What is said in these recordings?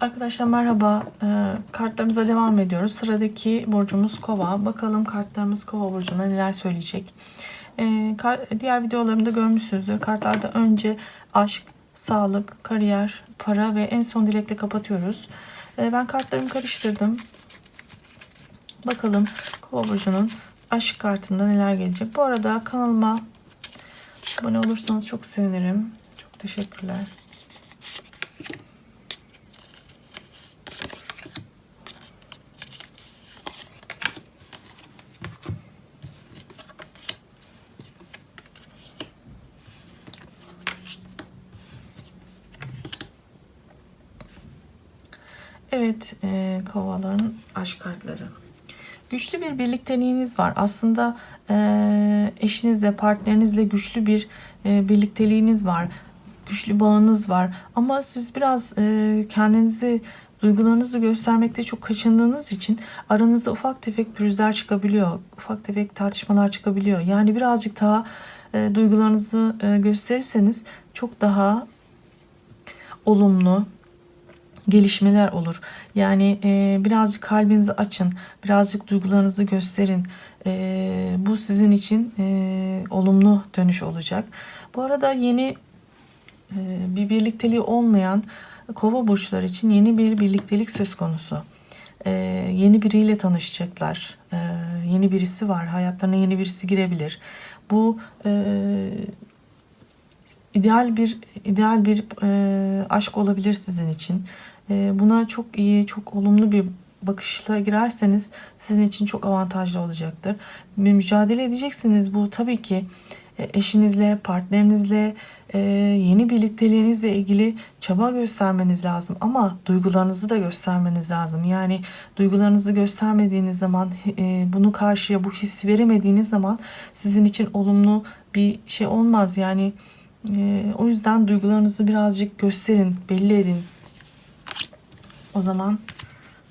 Arkadaşlar merhaba. Ee, kartlarımıza devam ediyoruz. Sıradaki burcumuz Kova. Bakalım kartlarımız Kova burcuna neler söyleyecek. Ee, kar- diğer videolarımda görmüşsünüzdür. Kartlarda önce aşk, sağlık, kariyer, para ve en son dilekle kapatıyoruz. Ee, ben kartlarımı karıştırdım. Bakalım Kova burcunun aşk kartında neler gelecek. Bu arada kanalıma abone olursanız çok sevinirim. Çok teşekkürler. Evet, e, kovaların aşk kartları. Güçlü bir birlikteliğiniz var. Aslında e, eşinizle, partnerinizle güçlü bir e, birlikteliğiniz var. Güçlü bağınız var. Ama siz biraz e, kendinizi, duygularınızı göstermekte çok kaçındığınız için aranızda ufak tefek pürüzler çıkabiliyor. Ufak tefek tartışmalar çıkabiliyor. Yani birazcık daha e, duygularınızı e, gösterirseniz çok daha olumlu, gelişmeler olur. Yani e, birazcık kalbinizi açın, birazcık duygularınızı gösterin. E, bu sizin için e, olumlu dönüş olacak. Bu arada yeni e, bir birlikteliği olmayan kova burçları için yeni bir birliktelik söz konusu. E, yeni biriyle tanışacaklar. E, yeni birisi var. Hayatlarına yeni birisi girebilir. Bu e, ideal bir ideal bir e, aşk olabilir sizin için. E, buna çok iyi, çok olumlu bir bakışla girerseniz sizin için çok avantajlı olacaktır. Bir mücadele edeceksiniz. Bu tabii ki e, eşinizle, partnerinizle, e, yeni birlikteliğinizle ilgili çaba göstermeniz lazım. Ama duygularınızı da göstermeniz lazım. Yani duygularınızı göstermediğiniz zaman, e, bunu karşıya bu hissi veremediğiniz zaman sizin için olumlu bir şey olmaz. Yani ee, o yüzden duygularınızı birazcık gösterin, belli edin. O zaman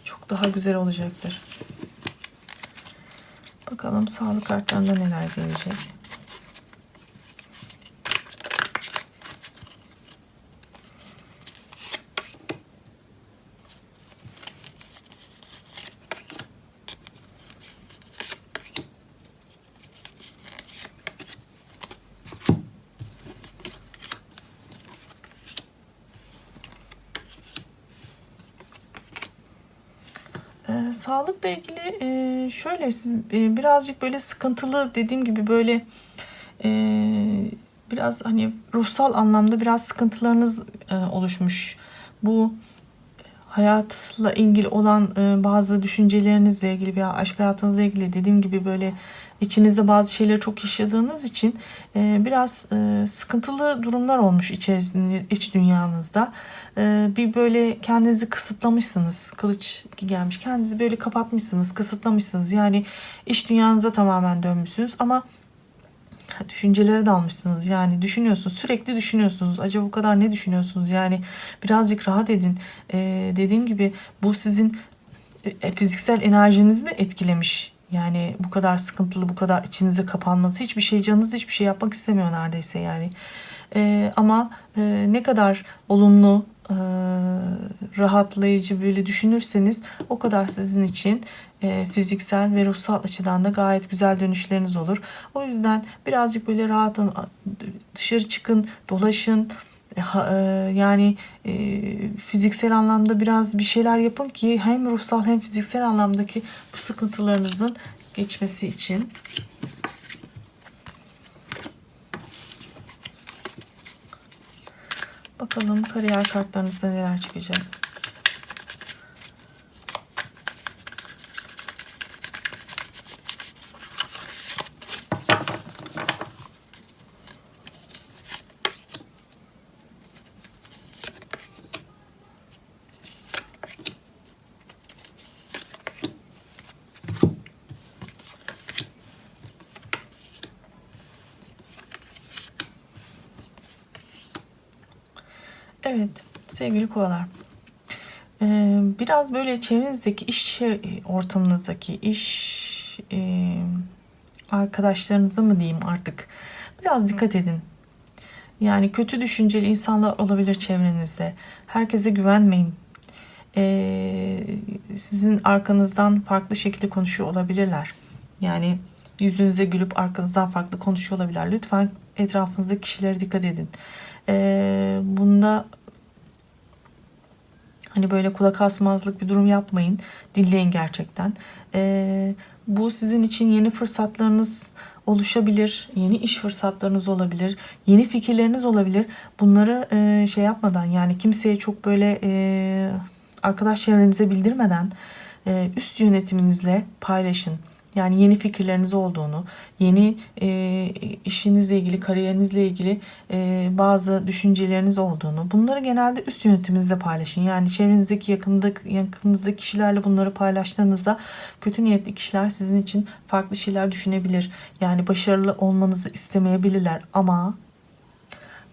çok daha güzel olacaktır. Bakalım sağlık kartlarında neler gelecek. Sağlıkla ilgili e, şöyle siz e, birazcık böyle sıkıntılı dediğim gibi böyle e, biraz hani ruhsal anlamda biraz sıkıntılarınız e, oluşmuş. Bu hayatla ilgili olan e, bazı düşüncelerinizle ilgili veya aşk hayatınızla ilgili dediğim gibi böyle içinizde bazı şeyleri çok yaşadığınız için e, biraz e, sıkıntılı durumlar olmuş içerisinde iç dünyanızda. E, bir böyle kendinizi kısıtlamışsınız. Kılıç gelmiş. Kendinizi böyle kapatmışsınız, kısıtlamışsınız. Yani iç dünyanıza tamamen dönmüşsünüz ama düşüncelere dalmışsınız. Yani düşünüyorsunuz. Sürekli düşünüyorsunuz. Acaba bu kadar ne düşünüyorsunuz? Yani birazcık rahat edin. Ee, dediğim gibi bu sizin e, fiziksel enerjinizi de etkilemiş. Yani bu kadar sıkıntılı, bu kadar içinize kapanması hiçbir şey canınız hiçbir şey yapmak istemiyor neredeyse yani. Ee, ama e, ne kadar olumlu, e, rahatlayıcı böyle düşünürseniz o kadar sizin için e, fiziksel ve ruhsal açıdan da gayet güzel dönüşleriniz olur. O yüzden birazcık böyle rahatın dışarı çıkın, dolaşın. E, Yani e, fiziksel anlamda biraz bir şeyler yapın ki hem ruhsal hem fiziksel anlamdaki bu sıkıntılarınızın geçmesi için. Bakalım kariyer kartlarınızda neler çıkacak. Evet sevgili kovalar. Ee, biraz böyle çevrenizdeki iş ortamınızdaki iş e, arkadaşlarınıza mı diyeyim artık biraz dikkat edin. Yani kötü düşünceli insanlar olabilir çevrenizde. Herkese güvenmeyin. e, sizin arkanızdan farklı şekilde konuşuyor olabilirler. Yani yüzünüze gülüp arkanızdan farklı konuşuyor olabilirler. Lütfen etrafınızdaki kişilere dikkat edin. E, bunda Hani böyle kulak asmazlık bir durum yapmayın. Dinleyin gerçekten. Ee, bu sizin için yeni fırsatlarınız oluşabilir. Yeni iş fırsatlarınız olabilir. Yeni fikirleriniz olabilir. Bunları e, şey yapmadan yani kimseye çok böyle e, arkadaş çevrenize bildirmeden e, üst yönetiminizle paylaşın. Yani yeni fikirleriniz olduğunu, yeni e, işinizle ilgili, kariyerinizle ilgili e, bazı düşünceleriniz olduğunu, bunları genelde üst yönetiminizle paylaşın. Yani çevrenizdeki yakındaki, yakınınızdaki kişilerle bunları paylaştığınızda kötü niyetli kişiler sizin için farklı şeyler düşünebilir. Yani başarılı olmanızı istemeyebilirler ama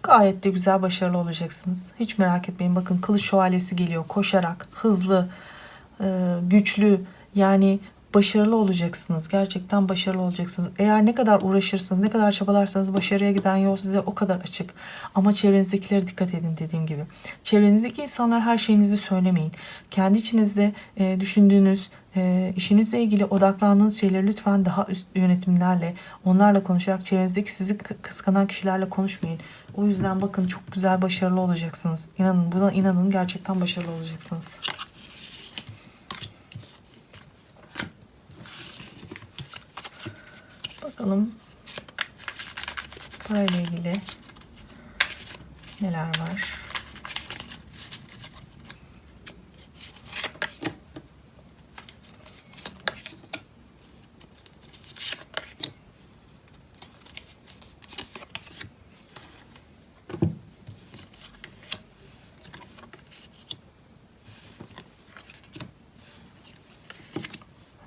gayet de güzel başarılı olacaksınız. Hiç merak etmeyin. Bakın kılıç şövalyesi geliyor koşarak, hızlı, e, güçlü yani başarılı olacaksınız. Gerçekten başarılı olacaksınız. Eğer ne kadar uğraşırsınız, ne kadar çabalarsanız başarıya giden yol size o kadar açık. Ama çevrenizdekilere dikkat edin dediğim gibi. Çevrenizdeki insanlar her şeyinizi söylemeyin. Kendi içinizde e, düşündüğünüz, e, işinizle ilgili odaklandığınız şeyleri lütfen daha üst yönetimlerle, onlarla konuşarak çevrenizdeki sizi kı- kıskanan kişilerle konuşmayın. O yüzden bakın çok güzel başarılı olacaksınız. İnanın buna inanın gerçekten başarılı olacaksınız. Bakalım parayla ilgili neler var.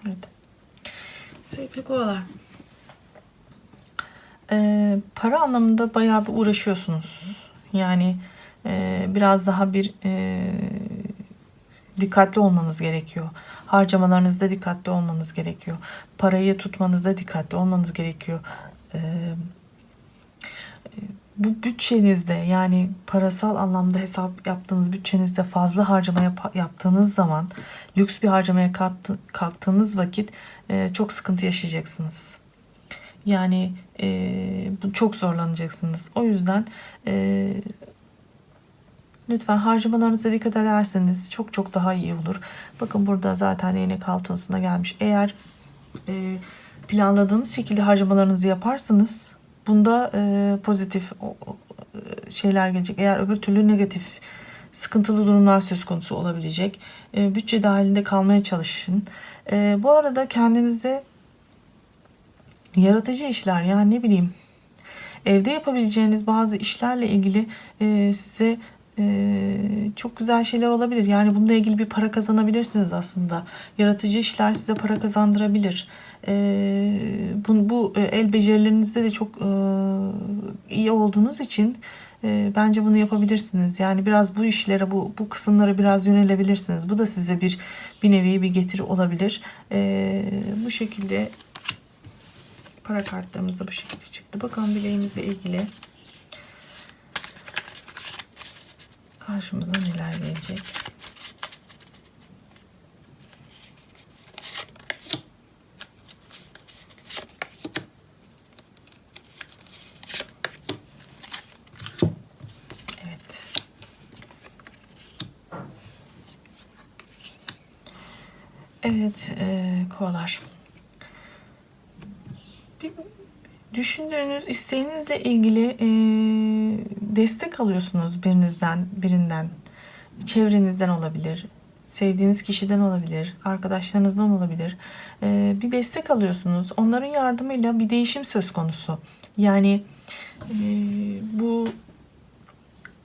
Evet. Sevgili kovalar. Ee, para anlamında bayağı bir uğraşıyorsunuz. Yani e, biraz daha bir e, dikkatli olmanız gerekiyor. Harcamalarınızda dikkatli olmanız gerekiyor. Parayı tutmanızda dikkatli olmanız gerekiyor. Ee, bu bütçenizde yani parasal anlamda hesap yaptığınız bütçenizde fazla harcama yap- yaptığınız zaman lüks bir harcamaya kalktı- kalktığınız vakit e, çok sıkıntı yaşayacaksınız. Yani e, çok zorlanacaksınız. O yüzden e, lütfen harcamalarınıza dikkat ederseniz çok çok daha iyi olur. Bakın burada zaten değnek altısına gelmiş. Eğer e, planladığınız şekilde harcamalarınızı yaparsanız bunda e, pozitif şeyler gelecek. Eğer öbür türlü negatif sıkıntılı durumlar söz konusu olabilecek. E, bütçe dahilinde kalmaya çalışın. E, bu arada kendinize yaratıcı işler yani ne bileyim evde yapabileceğiniz bazı işlerle ilgili e, size e, çok güzel şeyler olabilir. Yani bununla ilgili bir para kazanabilirsiniz aslında. Yaratıcı işler size para kazandırabilir. E, bu, bu e, el becerilerinizde de çok e, iyi olduğunuz için e, bence bunu yapabilirsiniz. Yani biraz bu işlere, bu bu kısımlara biraz yönelebilirsiniz. Bu da size bir bir nevi bir getiri olabilir. E, bu şekilde para kartlarımız da bu şekilde çıktı. Bakalım bileğimizle ilgili karşımıza neler gelecek. Evet. Evet, e, kovalar. Bir düşündüğünüz isteğinizle ilgili e, destek alıyorsunuz birinizden, birinden. Çevrenizden olabilir, sevdiğiniz kişiden olabilir, arkadaşlarınızdan olabilir. E, bir destek alıyorsunuz. Onların yardımıyla bir değişim söz konusu. Yani e, bu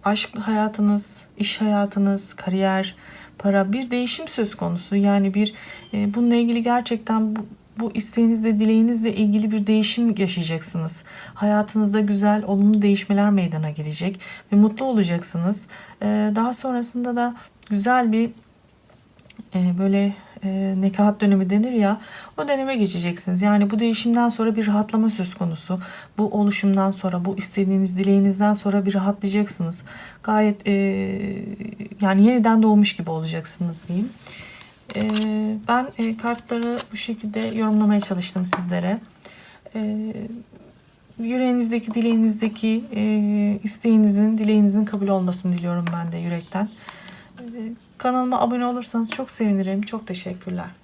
aşk hayatınız, iş hayatınız, kariyer, para bir değişim söz konusu. Yani bir e, bununla ilgili gerçekten bu, bu isteğinizle, dileğinizle ilgili bir değişim yaşayacaksınız. Hayatınızda güzel, olumlu değişmeler meydana gelecek ve mutlu olacaksınız. E, daha sonrasında da güzel bir e, böyle e, nekahat dönemi denir ya o döneme geçeceksiniz. Yani bu değişimden sonra bir rahatlama söz konusu. Bu oluşumdan sonra bu istediğiniz dileğinizden sonra bir rahatlayacaksınız. Gayet e, yani yeniden doğmuş gibi olacaksınız diyeyim. E, ben e, kartları bu şekilde yorumlamaya çalıştım sizlere. E, yüreğinizdeki, dileğinizdeki e, isteğinizin, dileğinizin kabul olmasını diliyorum ben de yürekten. E, kanalıma abone olursanız çok sevinirim. Çok teşekkürler.